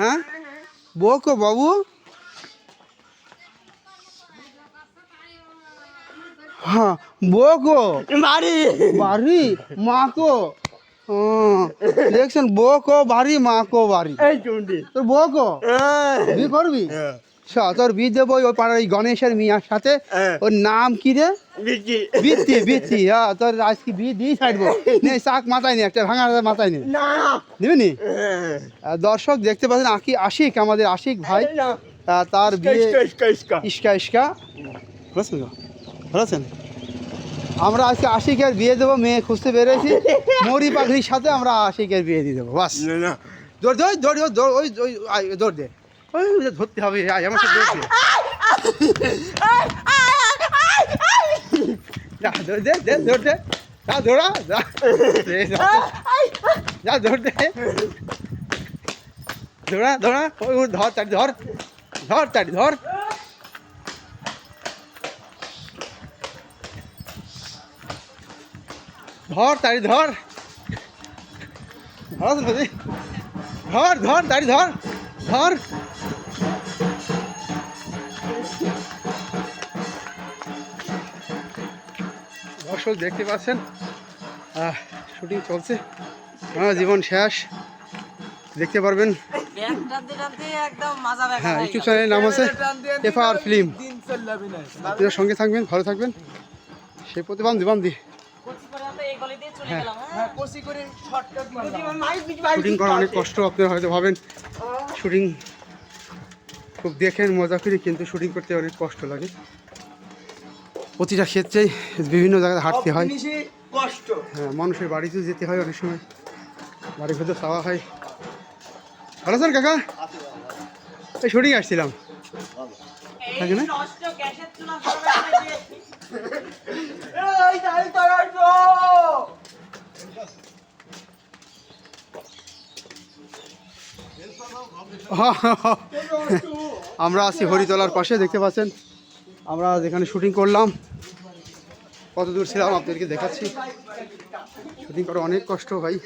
হ্যাঁ? বকো বাবু? হ্যাঁ বকো বাড়ি। বাড়ি? মাকো? ও দেখছেন বকো বাড়ি মাকো বাড়ি। এই চুন্ডি। তোর বকো বিয়ে করবি? আচ্ছা, তোর বিয়ে দেবো ওই পাড়ার ওই গণেশের মিয়ার সাথে। হ্যাঁ। ওর নাম কি রে? বিজি বৃত্তি বৃত্তি হ্যাঁ তোর আজকে বিয়ে দিয়ে ছাড়বো? নে শাক মাথায় নে একটা ভাঙা মাথায় নে। দিবি নি? দর্শক দেখতে পাচ্ছেন আকি আশিক আমাদের আশিক ভাই। তার বিয়ে ইসকা ইসকা ইস্কা। ভালো আছেন আমরা আজকে আশিকের বিয়ে দেবো মেয়ে খুঁজতে বেরোয়েছি। মরি পাখির সাথে আমরা আশিকের বিয়ে দিয়ে দেবো বাস। না না। দৌড় দৌড় দৌড় ওই ওই দৌড় দে। ধরতে হবে আমার সাথে দে। দে দে দে। যা দৌড়া যা। দে, ওই ওই ধর তাড়ি ধর ধর তাড়ি ধর ধর। তাড়ি ধর। ধর ধর। ধর ধর দাড়ি ধর। ধর। দর্শক দেখতে পাচ্ছেন। শুটিং চলছে। আমার জীবন শেষ। দেখতে পারবেন। হ্যাঁ ইউটিউব চ্যানেলের নাম আছে এফআর ফিল্ম। আপনারা সঙ্গে থাকবেন, ভালো থাকবেন। সেই প্রতি বান্ধি বান্ধি হ্যাঁ। শুটিং করা অনেক কষ্ট আপনারা হয়তো ভাবেন। শুটিং খুব দেখেন, মজা করি, কিন্তু শুটিং করতে অনেক কষ্ট লাগে। প্রতিটা ক্ষেত্রেই বিভিন্ন জায়গায় হাঁটতে হয়। কষ্ট। হ্যাঁ মানুষের বাড়িতেও যেতে হয় অনেক সময়। বাড়ি ঘুরতে খাওয়া হয়। ভালো আছেন কাকা? এই শুটিং আসছিলাম। থাকে না? আমরা আছি হরিতলার পাশে দেখতে পাচ্ছেন? আমরা যেখানে শুটিং করলাম কত দূর ছিলাম আপনাদেরকে দেখাচ্ছি। শুটিং করা অনেক কষ্ট ভাই।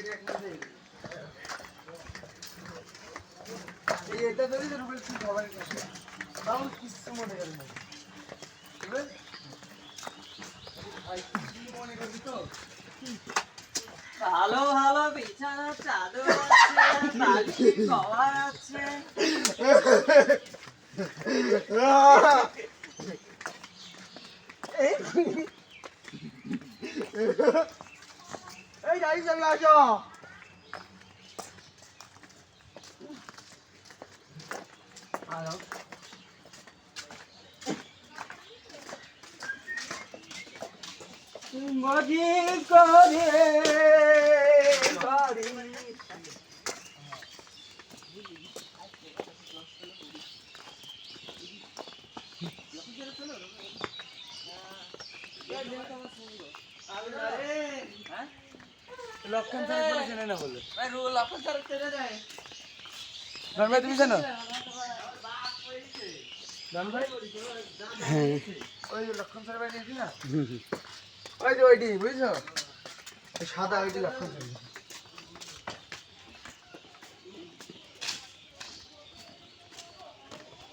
ভালো ভালো বিছানা চাদর আছে কভার আছে। এই গাড়ি চালিয়ে আসো। মজি করে বাড়ি লক্ষণ স্যার বলে চেনে না বলে। ভাই রুল অফিসার ছেড়ে দেয় ধর্মে তুমি জানো? ধর্ম ভাই? হ্যাঁ। ওই লক্ষণ স্যার বাড়ি গেছি না। ওই যে ওইটি বুঝছ? ওই সাদা ওইটি লক্ষণ স্যার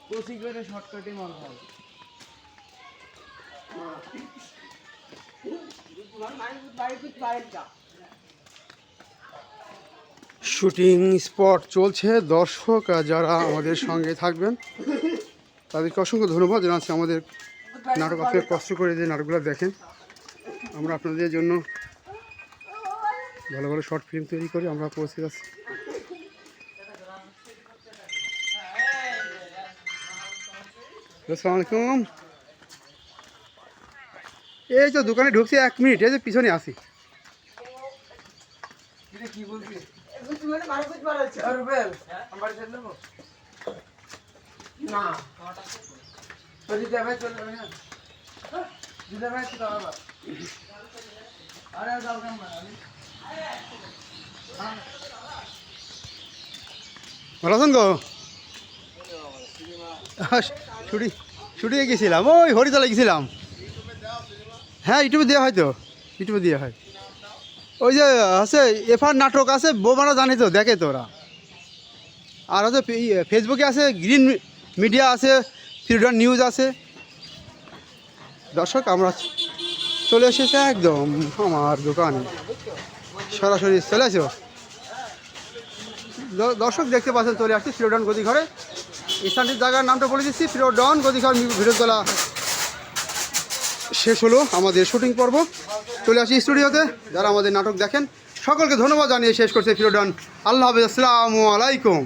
কোসি করে শর্টকাটে মাল হয়। শুটিং স্পট চলছে। দর্শক যারা আমাদের সঙ্গে থাকবেন, তাদেরকে অসংখ্য ধন্যবাদ। জানাচ্ছি আমাদের নাটক আপনি কষ্ট করে যে নাটকগুলো দেখেন, আমরা আপনাদের জন্য ভালো ভালো শর্ট ফিল্ম তৈরি করি, আমরা পৌঁছে যাচ্ছি। আসসালামু আলাইকুম। এই তো দোকানে ঢুকছি এক মিনিট, এই যে পিছনে আসি এটা কি বলবি রুবেল আমার জন্য না। তো দিদা চলে যাবে না দিদা ভাই তো আবার। আরে যাও কেন ভালো আছেন গো ছুটি ছুটিয়ে গেছিলাম। ওই হরিতলা গেছিলাম। হ্যাঁ ইউটিউবে দেওয়া হয় তো। ইউটিউবে দেওয়া হয়। ওই যে আছে এফআর নাটক আছে বোমারা জানি তো দেখে তোরা আর হচ্ছে ইয়ে, ফেসবুকে আছে গ্রিন মিডিয়া আছে ফ্রিডম নিউজ আছে। দর্শক আমরা চলে এসেছে একদম আমার দোকানে। সরাসরি চলে আসো দর্শক দেখতে পাচ্ছেন চলে আসছি ফিরোডন গদিঘরে। স্থানটির জায়গার নামটা বলে দিচ্ছি ফিরোডন গদিঘর ভিডিওতলা শেষ হলো আমাদের শুটিং পর্ব। চলে আসি স্টুডিওতে। যারা আমাদের নাটক দেখেন, সকলকে ধন্যবাদ জানিয়ে শেষ করছে ফিরোডান আল্লাহ হাফিজ, আসসালামু আলাইকুম।